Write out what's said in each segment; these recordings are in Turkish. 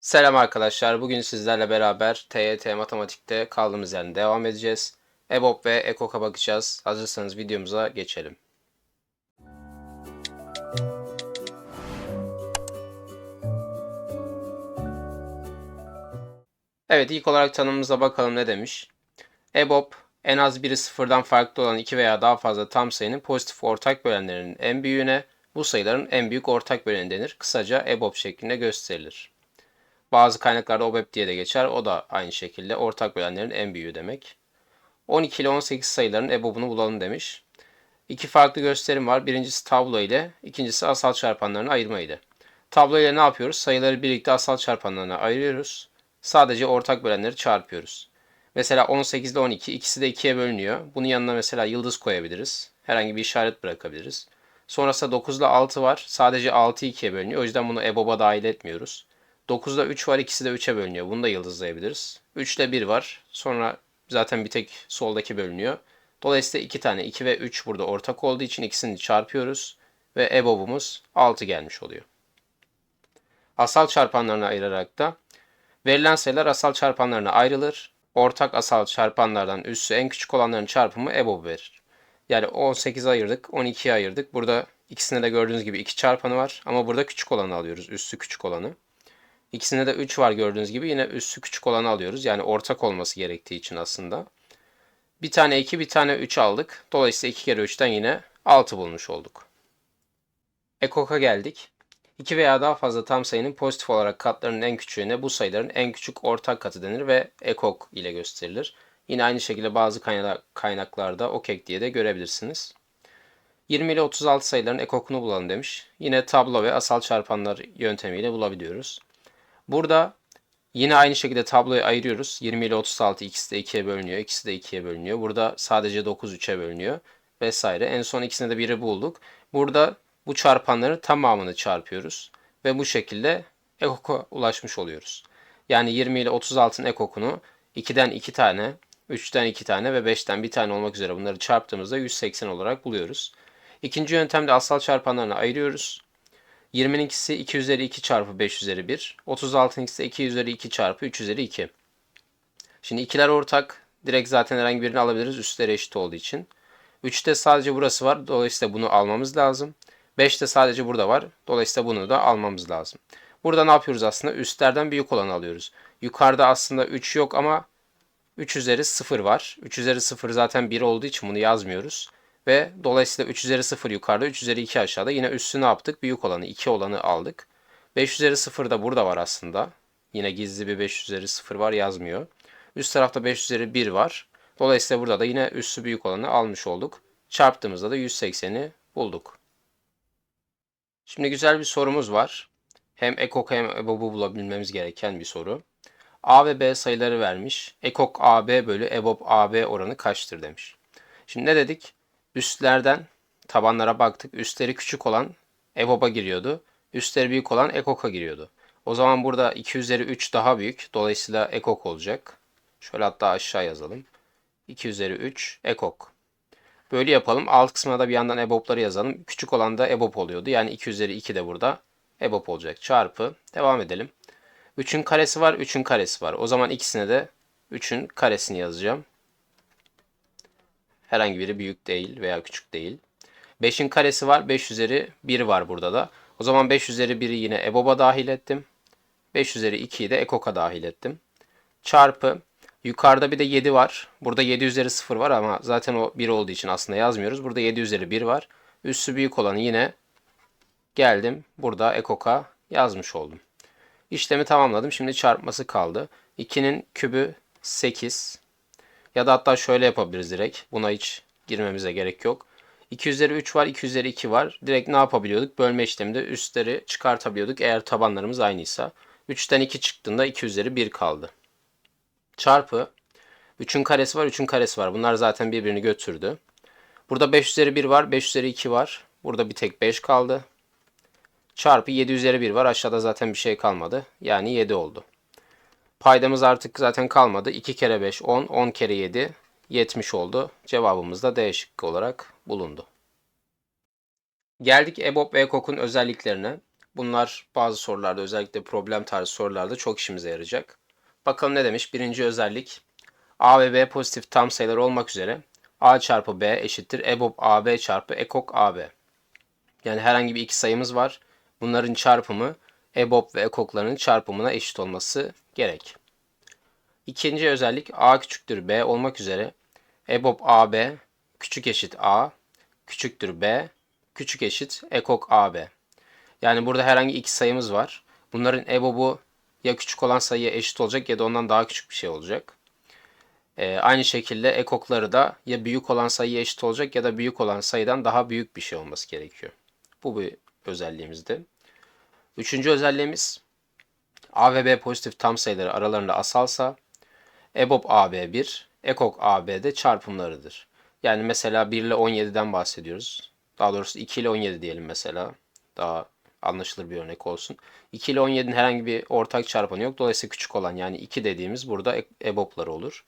Selam arkadaşlar. Bugün sizlerle beraber TYT Matematik'te kaldığımız yerden devam edeceğiz. EBOB ve EKOK'a bakacağız. Hazırsanız videomuza geçelim. Evet ilk olarak tanımımıza bakalım ne demiş. EBOB en az biri sıfırdan farklı olan iki veya daha fazla tam sayının pozitif ortak bölenlerinin en büyüğüne bu sayıların en büyük ortak böleni denir. Kısaca EBOB şeklinde gösterilir. Bazı kaynaklarda OBEP diye de geçer. O da aynı şekilde ortak bölenlerin en büyüğü demek. 12 ile 18 sayıların EBOB'unu bulalım demiş. İki farklı gösterim var. Birincisi tablo ile, ikincisi asal çarpanlarını ayırma ile. Tablo ile ne yapıyoruz? Sayıları birlikte asal çarpanlarına ayırıyoruz. Sadece ortak bölenleri çarpıyoruz. Mesela 18 ile 12 ikisi de 2'ye bölünüyor. Bunun yanına mesela yıldız koyabiliriz. Herhangi bir işaret bırakabiliriz. Sonrasında 9 ile 6 var. Sadece 6 2'ye bölünüyor. O yüzden bunu EBOB'a dahil etmiyoruz. 9'da 3 var ikisi de 3'e bölünüyor. Bunu da yıldızlayabiliriz. 3 ile 1 var. Sonra zaten bir tek soldaki bölünüyor. Dolayısıyla 2 tane 2 ve 3 burada ortak olduğu için ikisini çarpıyoruz. Ve EBOB'umuz 6 gelmiş oluyor. Asal çarpanlarına ayırarak da verilen sayılar asal çarpanlarına ayrılır. Ortak asal çarpanlardan üssü en küçük olanların çarpımı EBOB verir. Yani 18'e ayırdık, 12'ye ayırdık. Burada ikisinde de gördüğünüz gibi 2 çarpanı var. Ama burada küçük olanı alıyoruz. Üssü küçük olanı. İkisinde de 3 var gördüğünüz gibi yine üssü küçük olanı alıyoruz. Yani ortak olması gerektiği için aslında. Bir tane 2 bir tane 3 aldık. Dolayısıyla 2 kere 3'ten yine 6 bulmuş olduk. Ekok'a geldik. 2 veya daha fazla tam sayının pozitif olarak katlarının en küçüğüne bu sayıların en küçük ortak katı denir ve ekok ile gösterilir. Yine aynı şekilde bazı kaynaklarda okek diye de görebilirsiniz. 20 ile 36 sayıların ekokunu bulalım demiş. Yine tablo ve asal çarpanlar yöntemiyle bulabiliyoruz. Burada yine aynı şekilde tabloyu ayırıyoruz. 20 ile 36 ikisi de 2'ye bölünüyor. İkisi de 2'ye bölünüyor. Burada sadece 9 3'e bölünüyor vesaire. En son ikisine de 1'i bulduk. Burada bu çarpanların tamamını çarpıyoruz. Ve bu şekilde ekoka ulaşmış oluyoruz. Yani 20 ile 36'ın ekokunu 2'den 2 tane, 3'ten 2 tane ve 5'ten 1 tane olmak üzere bunları çarptığımızda 180 olarak buluyoruz. İkinci yöntemde asal çarpanlarını ayırıyoruz. 20'ninkisi 2 üzeri 2 çarpı 5 üzeri 1. 36'ınkisi 2 üzeri 2 çarpı 3 üzeri 2. Şimdi ikiler ortak. Direkt zaten herhangi birini alabiliriz üstleri eşit olduğu için. 3'te sadece burası var. Dolayısıyla bunu almamız lazım. 5'te sadece burada var. Dolayısıyla bunu da almamız lazım. Burada ne yapıyoruz aslında? Üstlerden büyük olanı alıyoruz. Yukarıda aslında 3 yok ama 3 üzeri 0 var. 3 üzeri 0 zaten 1 olduğu için bunu yazmıyoruz. Ve dolayısıyla 3 üzeri 0 yukarıda 3 üzeri 2 aşağıda. Yine üssü ne yaptık? Büyük olanı 2 olanı aldık. 5 üzeri 0 da burada var aslında. Yine gizli bir 5 üzeri 0 var yazmıyor. Üst tarafta 5 üzeri 1 var. Dolayısıyla burada da yine üssü büyük olanı almış olduk. Çarptığımızda da 180'i bulduk. Şimdi güzel bir sorumuz var. Hem ekok hem EBOB'u bulabilmemiz gereken bir soru. A ve B sayıları vermiş. Ekok AB bölü EBOB AB oranı kaçtır demiş. Şimdi ne dedik? Üstlerden tabanlara baktık. Üstleri küçük olan EBOB'a giriyordu. Üstleri büyük olan EKOK'a giriyordu. O zaman burada 2 üzeri 3 daha büyük. Dolayısıyla EKOK olacak. Şöyle hatta aşağı yazalım. 2 üzeri 3 EKOK. Böyle yapalım. Alt kısmına da bir yandan EBOB'ları yazalım. Küçük olan da EBOB oluyordu. Yani 2 üzeri 2 de burada EBOB olacak. Çarpı. Devam edelim. 3'ün karesi var. 3'ün karesi var. O zaman ikisine de 3'ün karesini yazacağım. Herhangi biri büyük değil veya küçük değil. 5'in karesi var. 5 üzeri 1 var burada da. O zaman 5 üzeri 1'i yine EBOB'a dahil ettim. 5 üzeri 2'yi de EKOK'a dahil ettim. Çarpı. Yukarıda bir de 7 var. Burada 7 üzeri 0 var ama zaten o 1 olduğu için aslında yazmıyoruz. Burada 7 üzeri 1 var. Üssü büyük olanı yine geldim. Burada EKOK'a yazmış oldum. İşlemi tamamladım. Şimdi çarpması kaldı. 2'nin kübü 8. Ya da hatta şöyle yapabiliriz direkt. Buna hiç girmemize gerek yok. 2 üzeri 3 var, 2 üzeri 2 var. Direkt ne yapabiliyorduk? Bölme işleminde üstleri çıkartabiliyorduk eğer tabanlarımız aynıysa. 3'ten 2 çıktığında 2 üzeri 1 kaldı. Çarpı 3'ün karesi var, 3'ün karesi var. Bunlar zaten birbirini götürdü. Burada 5 üzeri 1 var, 5 üzeri 2 var. Burada bir tek 5 kaldı. Çarpı 7 üzeri 1 var. Aşağıda zaten bir şey kalmadı. Yani 7 oldu. Paydamız artık zaten kalmadı. 2 kere 5 10, 10 kere 7 70 oldu. Cevabımız da D şıkkı olarak bulundu. Geldik EBOB ve EKOK'un özelliklerine. Bunlar bazı sorularda özellikle problem tarzı sorularda çok işimize yarayacak. Bakalım ne demiş? Birinci özellik A ve B pozitif tam sayılar olmak üzere A çarpı B eşittir EBOB AB çarpı EKOK AB. Yani herhangi bir iki sayımız var. Bunların çarpımı EBOB ve EKOK'ların çarpımına eşit olması gerek. İkinci özellik A küçüktür B olmak üzere EBOB AB küçük eşit A küçüktür B küçük eşit EKOK AB. Yani burada herhangi iki sayımız var. Bunların EBOB'u ya küçük olan sayıya eşit olacak ya da ondan daha küçük bir şey olacak. Ee, aynı şekilde ekokları da ya büyük olan sayıya eşit olacak ya da büyük olan sayıdan daha büyük bir şey olması gerekiyor. Bu bir özelliğimizdi. Üçüncü özelliğimiz A ve B pozitif tam sayıları aralarında asalsa EBOB AB 1, EKOK AB de çarpımlarıdır. Yani mesela 1 ile 17'den bahsediyoruz. Daha doğrusu 2 ile 17 diyelim mesela. Daha anlaşılır bir örnek olsun. 2 ile 17'nin herhangi bir ortak çarpanı yok. Dolayısıyla küçük olan yani 2 dediğimiz burada EBOB'ları olur.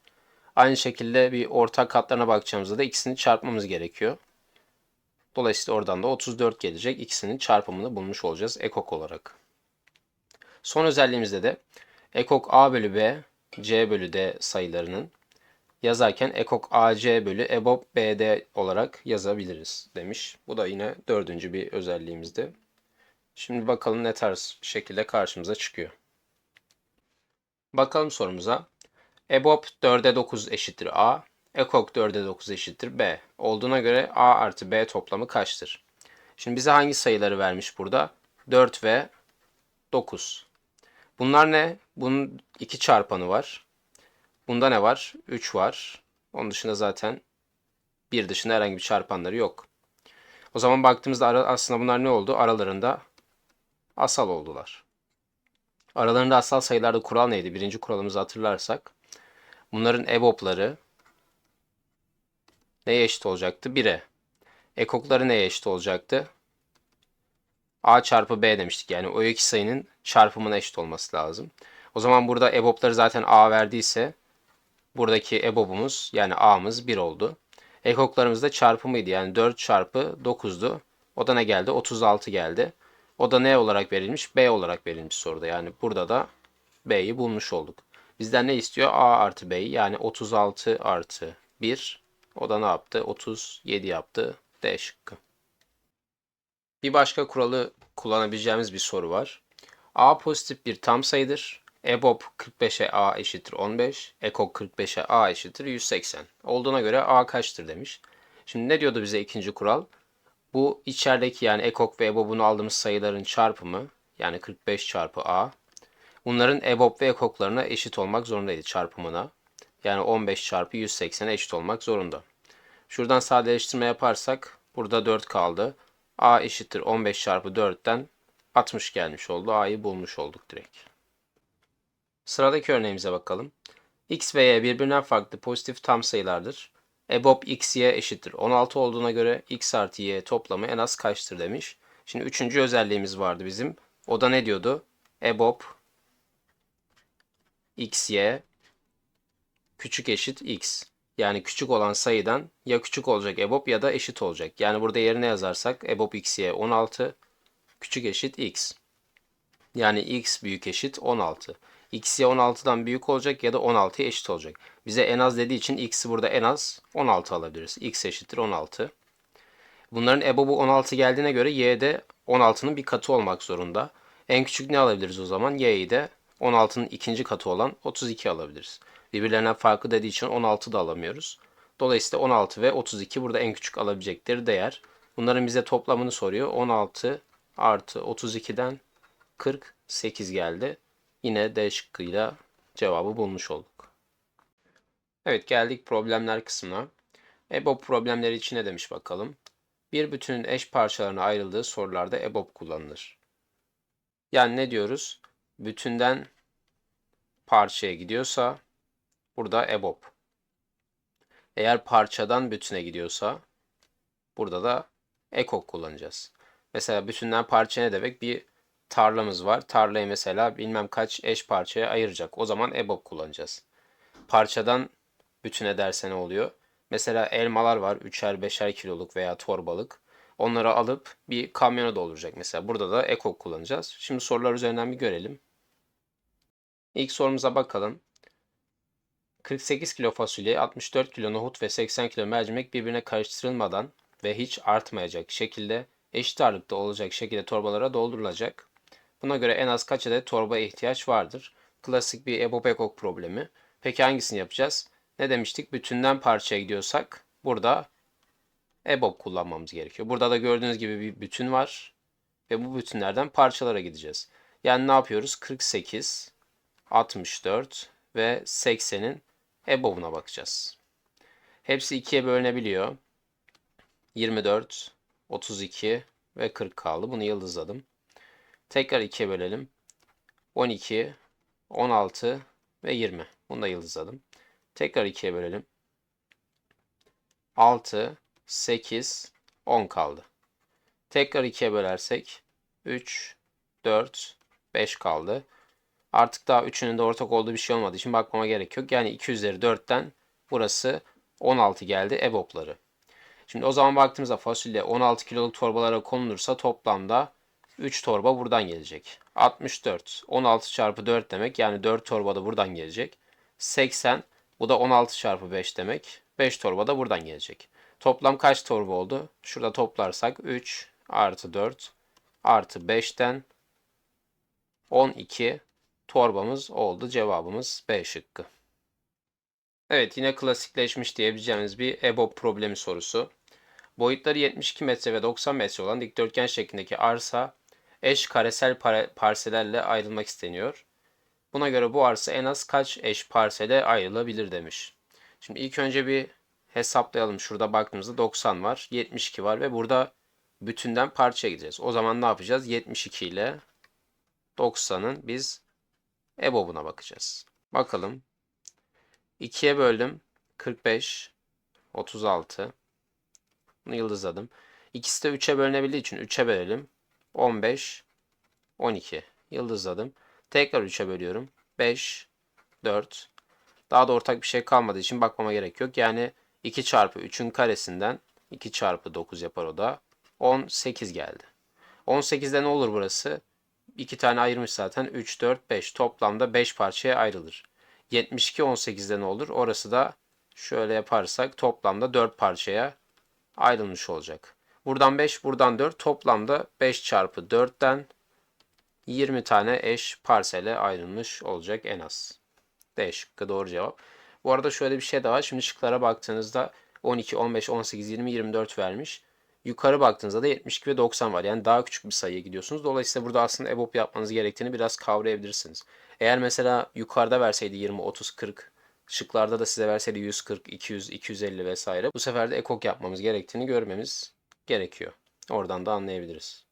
Aynı şekilde bir ortak katlarına bakacağımızda da ikisini çarpmamız gerekiyor. Dolayısıyla oradan da 34 gelecek. İkisinin çarpımını bulmuş olacağız ekok olarak. Son özelliğimizde de ekok A bölü B, C bölü D sayılarının yazarken ekok AC bölü EBOB BD olarak yazabiliriz demiş. Bu da yine dördüncü bir özelliğimizdi. Şimdi bakalım ne tarz şekilde karşımıza çıkıyor. Bakalım sorumuza. EBOB 4'e 9 eşittir A, EKOK 4'e 9 eşittir B. Olduğuna göre A artı B toplamı kaçtır? Şimdi bize hangi sayıları vermiş burada? 4 ve 9. Bunlar ne? Bunun iki çarpanı var. Bunda ne var? 3 var. Onun dışında zaten bir dışında herhangi bir çarpanları yok. O zaman baktığımızda aslında bunlar ne oldu? Aralarında asal oldular. Aralarında asal sayılarda kural neydi? Birinci kuralımızı hatırlarsak. Bunların EBOB'ları neye eşit olacaktı? 1'e. Ekokları neye eşit olacaktı? A çarpı B demiştik. Yani o iki sayının çarpımına eşit olması lazım. O zaman burada EBOB'ları zaten A verdiyse buradaki EBOB'umuz yani A'mız 1 oldu. Ekoklarımız da çarpımıydı. Yani 4 çarpı 9'du. O da ne geldi? 36 geldi. O da ne olarak verilmiş? B olarak verilmiş soruda. Yani burada da B'yi bulmuş olduk. Bizden ne istiyor? A artı B'yi yani 36 artı 1. O da ne yaptı? 37 yaptı. D şıkkı. Bir başka kuralı kullanabileceğimiz bir soru var. A pozitif bir tam sayıdır. EBOB 45'e A eşittir 15. EKOK 45'e A eşittir 180. Olduğuna göre A kaçtır demiş. Şimdi ne diyordu bize ikinci kural? Bu içerideki yani EKOK ve EBOB'un aldığımız sayıların çarpımı yani 45 çarpı A. Bunların EBOB ve EKOK'larına eşit olmak zorundaydı çarpımına. Yani 15 çarpı 180'e eşit olmak zorunda. Şuradan sadeleştirme yaparsak burada 4 kaldı. A eşittir 15 çarpı 4'ten 60 gelmiş oldu. A'yı bulmuş olduk direkt. Sıradaki örneğimize bakalım. X ve Y birbirinden farklı pozitif tam sayılardır. EBOB x, y eşittir 16 olduğuna göre x artı y toplamı en az kaçtır demiş. Şimdi üçüncü özelliğimiz vardı bizim. O da ne diyordu? EBOB x, y küçük eşit x. Yani küçük olan sayıdan ya küçük olacak EBOB ya da eşit olacak. Yani burada yerine yazarsak EBOB x, y 16 küçük eşit x. Yani x büyük eşit 16 x ya 16'dan büyük olacak ya da 16'ya eşit olacak. Bize en az dediği için x'i burada en az 16 alabiliriz. x eşittir 16. Bunların EBOB'u 16 geldiğine göre y de 16'nın bir katı olmak zorunda. En küçük ne alabiliriz o zaman? y'yi de 16'nın ikinci katı olan 32 alabiliriz. Birbirlerinden farklı dediği için 16 da alamıyoruz. Dolayısıyla 16 ve 32 burada en küçük alabilecekleri değer. Bunların bize toplamını soruyor. 16 artı 32'den 48 geldi. Yine D şıkkıyla cevabı bulmuş olduk. Evet geldik problemler kısmına. EBOB problemleri için ne demiş bakalım. Bir bütünün eş parçalarına ayrıldığı sorularda EBOB kullanılır. Yani ne diyoruz? Bütünden parçaya gidiyorsa burada EBOB. Eğer parçadan bütüne gidiyorsa burada da EKOK kullanacağız. Mesela bütünden parça ne demek? Bir tarlamız var. Tarlayı mesela bilmem kaç eş parçaya ayıracak. O zaman EBOB kullanacağız. Parçadan bütün ederse ne oluyor? Mesela elmalar var. 3'er 5'er kiloluk veya torbalık. Onları alıp bir kamyona dolduracak mesela. Burada da ekok kullanacağız. Şimdi sorular üzerinden bir görelim. İlk sorumuza bakalım. 48 kilo fasulye, 64 kilo nohut ve 80 kilo mercimek birbirine karıştırılmadan ve hiç artmayacak şekilde eşit ağırlıkta olacak şekilde torbalara doldurulacak. Buna göre en az kaç adet torba ihtiyaç vardır? Klasik bir EBOB ekok problemi. Peki hangisini yapacağız? Ne demiştik? Bütünden parçaya gidiyorsak burada EBOB kullanmamız gerekiyor. Burada da gördüğünüz gibi bir bütün var ve bu bütünlerden parçalara gideceğiz. Yani ne yapıyoruz? 48, 64 ve 80'in EBOB'una bakacağız. Hepsi ikiye bölünebiliyor. 24, 32 ve 40 kaldı. Bunu yıldızladım. Tekrar ikiye bölelim. 12, 16 ve 20. Bunu da yıldızladım. Tekrar ikiye bölelim. 6, 8, 10 kaldı. Tekrar ikiye bölersek 3, 4, 5 kaldı. Artık daha üçünün de ortak olduğu bir şey olmadığı için bakmama gerek yok. Yani 2 üzeri 4'ten burası 16 geldi EBOB'ları. Şimdi o zaman baktığımızda fasulye 16 kiloluk torbalara konulursa toplamda 3 torba buradan gelecek. 64. 16 çarpı 4 demek. Yani 4 torba da buradan gelecek. 80. Bu da 16 çarpı 5 demek. 5 torba da buradan gelecek. Toplam kaç torba oldu? Şurada toplarsak 3 artı 4 artı 5'ten 12 torbamız oldu. Cevabımız B şıkkı. Evet yine klasikleşmiş diyebileceğimiz bir EBOB problemi sorusu. Boyutları 72 metre ve 90 metre olan dikdörtgen şeklindeki arsa eş karesel parsellerle ayrılmak isteniyor. Buna göre bu arsa en az kaç eş parsele ayrılabilir demiş. Şimdi ilk önce bir hesaplayalım. Şurada baktığımızda 90 var, 72 var ve burada bütünden parçaya gideceğiz. O zaman ne yapacağız? 72 ile 90'ın biz EBOB'una bakacağız. Bakalım. 2'ye böldüm. 45, 36. Bunu yıldızladım. İkisi de 3'e bölünebildiği için 3'e bölelim. 15, 12. Yıldızladım. Tekrar 3'e bölüyorum. 5, 4. Daha da ortak bir şey kalmadığı için bakmama gerek yok. Yani 2 çarpı 3'ün karesinden 2 çarpı 9 yapar o da. 18 geldi. 18'de ne olur burası? 2 tane ayırmış zaten. 3, 4, 5. Toplamda 5 parçaya ayrılır. 72 18'de ne olur? Orası da şöyle yaparsak toplamda 4 parçaya ayrılmış olacak. Buradan 5, buradan 4. Toplamda 5 çarpı 4'ten 20 tane eş parsele ayrılmış olacak en az. D şıkkı doğru cevap. Bu arada şöyle bir şey daha var. Şimdi şıklara baktığınızda 12, 15, 18, 20, 24 vermiş. Yukarı baktığınızda da 72 ve 90 var. Yani daha küçük bir sayıya gidiyorsunuz. Dolayısıyla burada aslında EBOB yapmanız gerektiğini biraz kavrayabilirsiniz. Eğer mesela yukarıda verseydi 20, 30, 40, şıklarda da size verseydi 140, 200, 250 vesaire. Bu sefer de ekok yapmamız gerektiğini görmemiz gerekiyor. Oradan da anlayabiliriz.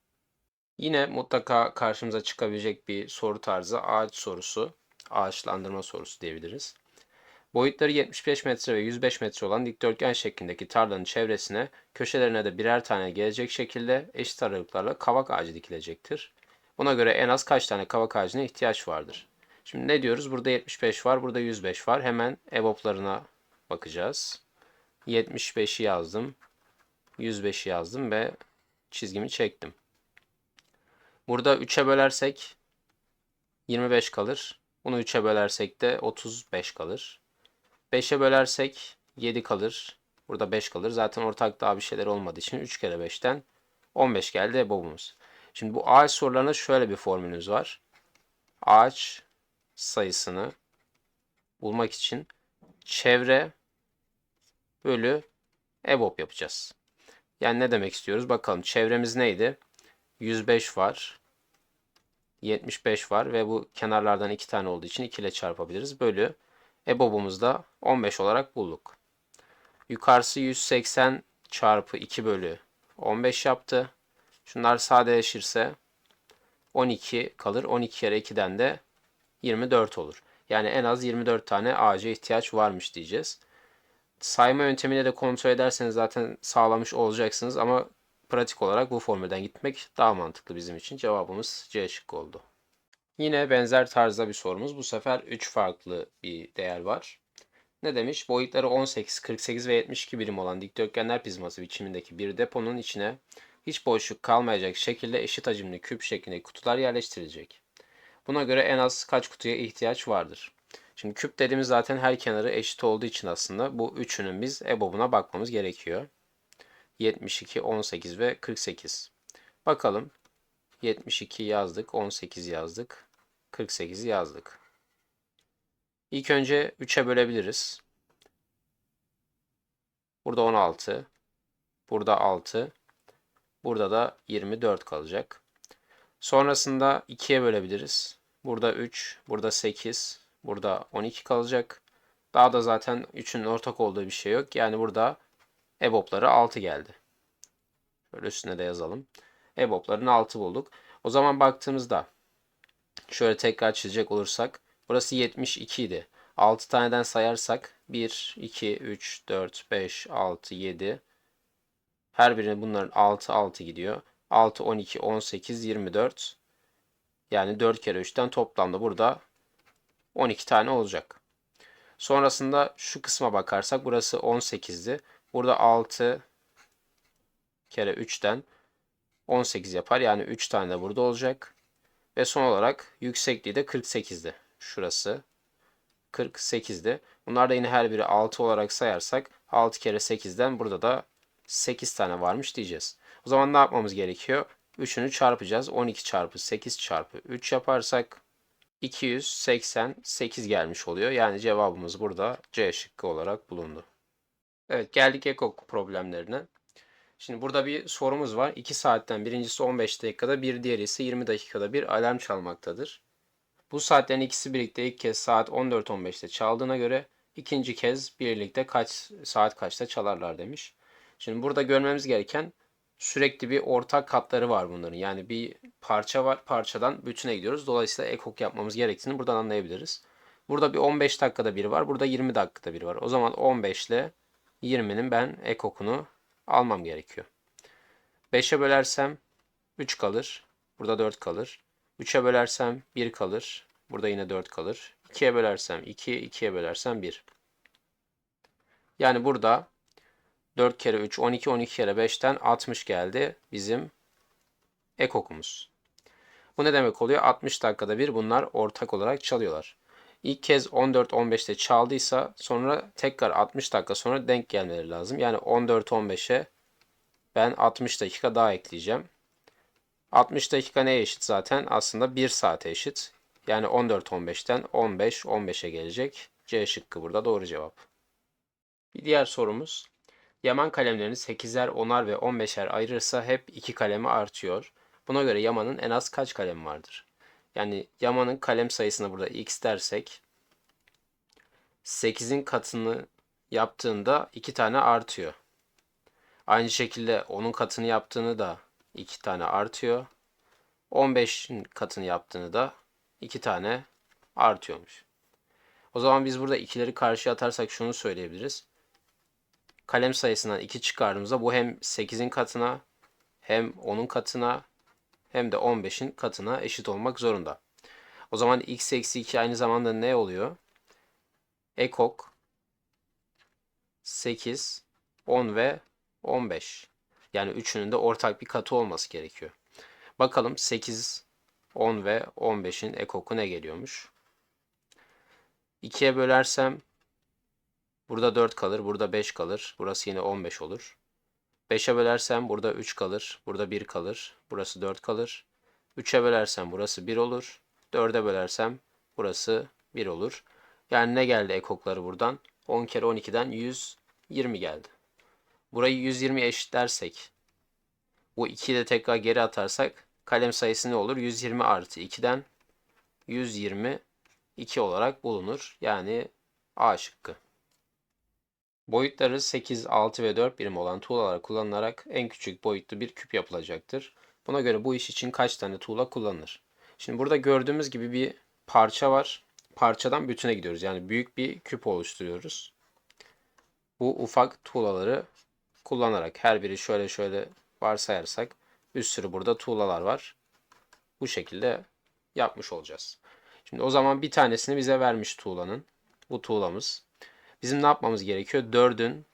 Yine mutlaka karşımıza çıkabilecek bir soru tarzı ağaç sorusu, ağaçlandırma sorusu diyebiliriz. Boyutları 75 metre ve 105 metre olan dikdörtgen şeklindeki tarlanın çevresine köşelerine de birer tane gelecek şekilde eşit aralıklarla kavak ağacı dikilecektir. Buna göre en az kaç tane kavak ağacına ihtiyaç vardır? Şimdi ne diyoruz? Burada 75 var, burada 105 var. Hemen EBOB'larına bakacağız. 75'i yazdım. 105'i yazdım ve çizgimi çektim. Burada 3'e bölersek 25 kalır. Bunu 3'e bölersek de 35 kalır. 5'e bölersek 7 kalır. Burada 5 kalır. Zaten ortak daha bir şeyler olmadığı için 3 kere 5'ten 15 geldi EBOB'umuz. Şimdi bu ağaç sorularına şöyle bir formülümüz var. Ağaç sayısını bulmak için çevre bölü EBOB yapacağız. Yani ne demek istiyoruz? Bakalım çevremiz neydi? 105 var. 75 var ve bu kenarlardan 2 tane olduğu için 2 ile çarpabiliriz. Bölü EBOB'umuzu da 15 olarak bulduk. Yukarısı 180 çarpı 2 bölü 15 yaptı. Şunlar sadeleşirse 12 kalır. 12 kere 2'den de 24 olur. Yani en az 24 tane ağaca ihtiyaç varmış diyeceğiz. Sayma yöntemiyle de kontrol ederseniz zaten sağlamış olacaksınız ama pratik olarak bu formülden gitmek daha mantıklı bizim için. Cevabımız C şıkkı oldu. Yine benzer tarzda bir sorumuz. Bu sefer 3 farklı bir değer var. Ne demiş? Boyutları 18, 48 ve 72 birim olan dikdörtgenler prizması biçimindeki bir deponun içine hiç boşluk kalmayacak şekilde eşit hacimli küp şeklindeki kutular yerleştirilecek. Buna göre en az kaç kutuya ihtiyaç vardır? Şimdi küp dediğimiz zaten her kenarı eşit olduğu için aslında bu üçünün biz EBOB'una bakmamız gerekiyor. 72, 18 ve 48. Bakalım. 72 yazdık, 18 yazdık, 48 yazdık. İlk önce 3'e bölebiliriz. Burada 16, burada 6, burada da 24 kalacak. Sonrasında 2'ye bölebiliriz. Burada 3, burada 8, burada 12 kalacak. Daha da zaten 3'ün ortak olduğu bir şey yok. Yani burada EBOB'ları 6 geldi. Şöyle üstüne de yazalım. EBOB'ların 6 bulduk. O zaman baktığımızda şöyle tekrar çizecek olursak burası 72 idi. 6 taneden sayarsak 1, 2, 3, 4, 5, 6, 7 her birine bunların 6, 6 gidiyor. 6, 12, 18, 24 yani 4 kere 3'ten toplamda burada 12 tane olacak. Sonrasında şu kısma bakarsak burası 18'di. Burada 6 kere 3'ten 18 yapar. Yani 3 tane de burada olacak. Ve son olarak yüksekliği de 48'di. Şurası 48'di. Bunlar da yine her biri 6 olarak sayarsak 6 kere 8'den burada da 8 tane varmış diyeceğiz. O zaman ne yapmamız gerekiyor? 3'ünü çarpacağız. 12 çarpı 8 çarpı 3 yaparsak 288 gelmiş oluyor. Yani cevabımız burada C şıkkı olarak bulundu. Evet geldik ekok problemlerine. Şimdi burada bir sorumuz var. 2 saatten birincisi 15 dakikada bir diğeri ise 20 dakikada bir alarm çalmaktadır. Bu saatlerin ikisi birlikte ilk kez saat 14.15'te çaldığına göre ikinci kez birlikte kaç saat kaçta çalarlar demiş. Şimdi burada görmemiz gereken sürekli bir ortak katları var bunların. Yani bir parça var. Parçadan bütüne gidiyoruz. Dolayısıyla ekok yapmamız gerektiğini buradan anlayabiliriz. Burada bir 15 dakikada bir var. Burada 20 dakikada bir var. O zaman 15 ile 20'nin ben ekokunu almam gerekiyor. 5'e bölersem 3 kalır. Burada 4 kalır. 3'e bölersem 1 kalır. Burada yine 4 kalır. 2'ye bölersem 2, 2'ye bölersem 1. Yani burada 4 kere 3, 12, 12 kere 5'ten 60 geldi bizim ekokumuz. Bu ne demek oluyor? 60 dakikada bir bunlar ortak olarak çalıyorlar. İlk kez 14-15'te çaldıysa sonra tekrar 60 dakika sonra denk gelmeleri lazım. Yani 14-15'e ben 60 dakika daha ekleyeceğim. 60 dakika neye eşit zaten? Aslında 1 saate eşit. Yani 14-15'ten 15-15'e gelecek. C şıkkı burada doğru cevap. Bir diğer sorumuz. Yaman kalemlerini 8'er, 10'ar ve 15'er ayırırsa hep 2 kalemi artıyor. Buna göre Yaman'ın en az kaç kalemi vardır? Yani Yaman'ın kalem sayısına burada x dersek 8'in katını yaptığında 2 tane artıyor. Aynı şekilde onun katını yaptığını da 2 tane artıyor. 15'in katını yaptığını da 2 tane artıyormuş. O zaman biz burada ikileri karşıya atarsak şunu söyleyebiliriz. Kalem sayısından 2 çıkardığımızda bu hem 8'in katına hem 10'un katına hem de 15'in katına eşit olmak zorunda. O zaman x eksi 2 aynı zamanda ne oluyor? Ekok 8, 10 ve 15. Yani üçünün de ortak bir katı olması gerekiyor. Bakalım 8, 10 ve 15'in ekoku ne geliyormuş? 2'ye bölersem burada 4 kalır, burada 5 kalır. Burası yine 15 olur. 5'e bölersem burada 3 kalır, burada 1 kalır. Burası 4 kalır. 3'e bölersem burası 1 olur. 4'e bölersem burası 1 olur. Yani ne geldi ekokları buradan? 10 kere 12'den 120 geldi. Burayı 120 eşitlersek bu 2'yi de tekrar geri atarsak kalem sayısı ne olur? 120 artı 2'den 120 2 olarak bulunur. Yani A şıkkı. Boyutları 8, 6 ve 4 birim olan tuğlalar kullanılarak en küçük boyutlu bir küp yapılacaktır. Buna göre bu iş için kaç tane tuğla kullanılır? Şimdi burada gördüğümüz gibi bir parça var. Parçadan bütüne gidiyoruz. Yani büyük bir küp oluşturuyoruz. Bu ufak tuğlaları kullanarak her biri şöyle şöyle varsayarsak bir sürü burada tuğlalar var. Bu şekilde yapmış olacağız. Şimdi o zaman bir tanesini bize vermiş tuğlanın. Bu tuğlamız. Bizim ne yapmamız gerekiyor? 4'ün,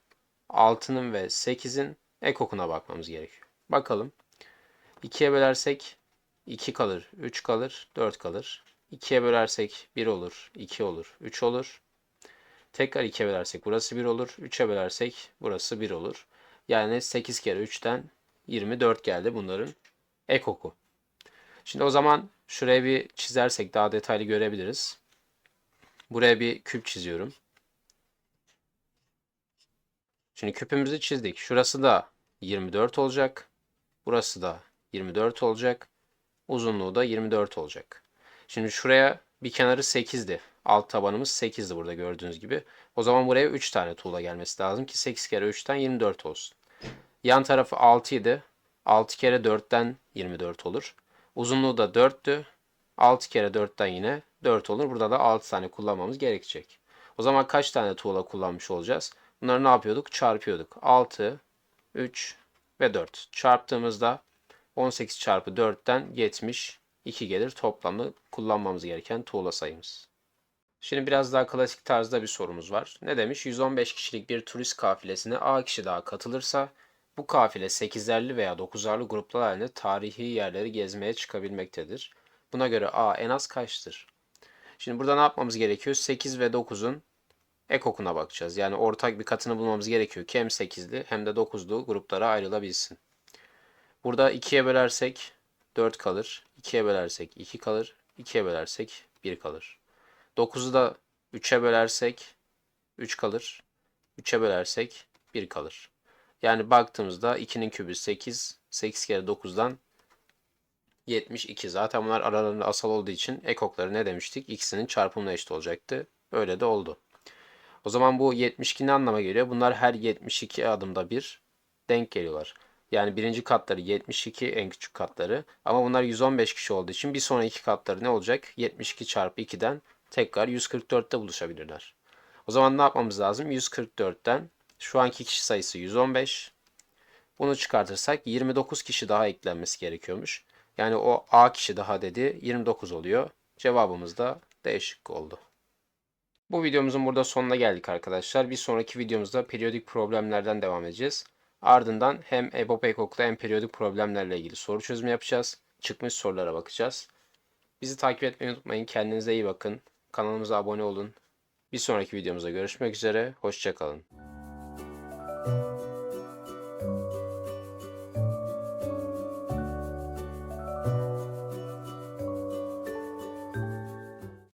6'nın ve 8'in ekokuna bakmamız gerekiyor. Bakalım. 2'ye bölersek 2 kalır, 3 kalır, 4 kalır. 2'ye bölersek 1 olur, 2 olur, 3 olur. Tekrar 2'ye bölersek burası 1 olur. 3'e bölersek burası 1 olur. Yani 8 kere 3'ten 24 geldi bunların ekoku. Şimdi o zaman şuraya bir çizersek daha detaylı görebiliriz. Buraya bir küp çiziyorum. Şimdi küpümüzü çizdik. Şurası da 24 olacak. Burası da 24 olacak. Uzunluğu da 24 olacak. Şimdi şuraya bir kenarı 8'di. Alt tabanımız 8'di burada gördüğünüz gibi. O zaman buraya 3 tane tuğla gelmesi lazım ki 8 kere 3'ten 24 olsun. Yan tarafı 6 idi. 6 kere 4'ten 24 olur. Uzunluğu da 4'tü. 6 kere 4'ten yine 4 olur. Burada da 6 tane kullanmamız gerekecek. O zaman kaç tane tuğla kullanmış olacağız? Bunları ne yapıyorduk? Çarpıyorduk. 6, 3 ve 4. Çarptığımızda 18 çarpı 4'ten 72 gelir. Toplamda kullanmamız gereken tuğla sayımız. Şimdi biraz daha klasik tarzda bir sorumuz var. Ne demiş? 115 kişilik bir turist kafilesine A kişi daha katılırsa bu kafile 8'erli veya 9'arlı gruplar halinde tarihi yerleri gezmeye çıkabilmektedir. Buna göre A en az kaçtır? Şimdi burada ne yapmamız gerekiyor? 8 ve 9'un ekokuna bakacağız. Yani ortak bir katını bulmamız gerekiyor ki hem 8'li hem de 9'lu gruplara ayrılabilsin. Burada 2'ye bölersek 4 kalır. 2'ye bölersek 2 kalır. 2'ye bölersek 1 kalır. 9'u da 3'e bölersek 3 kalır. 3'e bölersek 1 kalır. Yani baktığımızda 2'nin kübü 8. 8 kere 9'dan 72. Zaten bunlar aralarında asal olduğu için ekokları ne demiştik? İkisinin çarpımına eşit olacaktı. Öyle de oldu. O zaman bu 72 ne anlama geliyor? Bunlar her 72 adımda bir denk geliyorlar. Yani birinci katları 72 en küçük katları. Ama bunlar 115 kişi olduğu için bir sonraki katları ne olacak? 72 çarpı 2'den tekrar 144'te buluşabilirler. O zaman ne yapmamız lazım? 144'ten şu anki kişi sayısı 115. Bunu çıkartırsak 29 kişi daha eklenmesi gerekiyormuş. Yani o A kişi daha dedi 29 oluyor. Cevabımız da D şıkkı oldu. Bu videomuzun burada sonuna geldik arkadaşlar. Bir sonraki videomuzda periyodik problemlerden devam edeceğiz. Ardından hem EBOB ekokla hem periyodik problemlerle ilgili soru çözümü yapacağız. Çıkmış sorulara bakacağız. Bizi takip etmeyi unutmayın. Kendinize iyi bakın. Kanalımıza abone olun. Bir sonraki videomuzda görüşmek üzere. Hoşçakalın.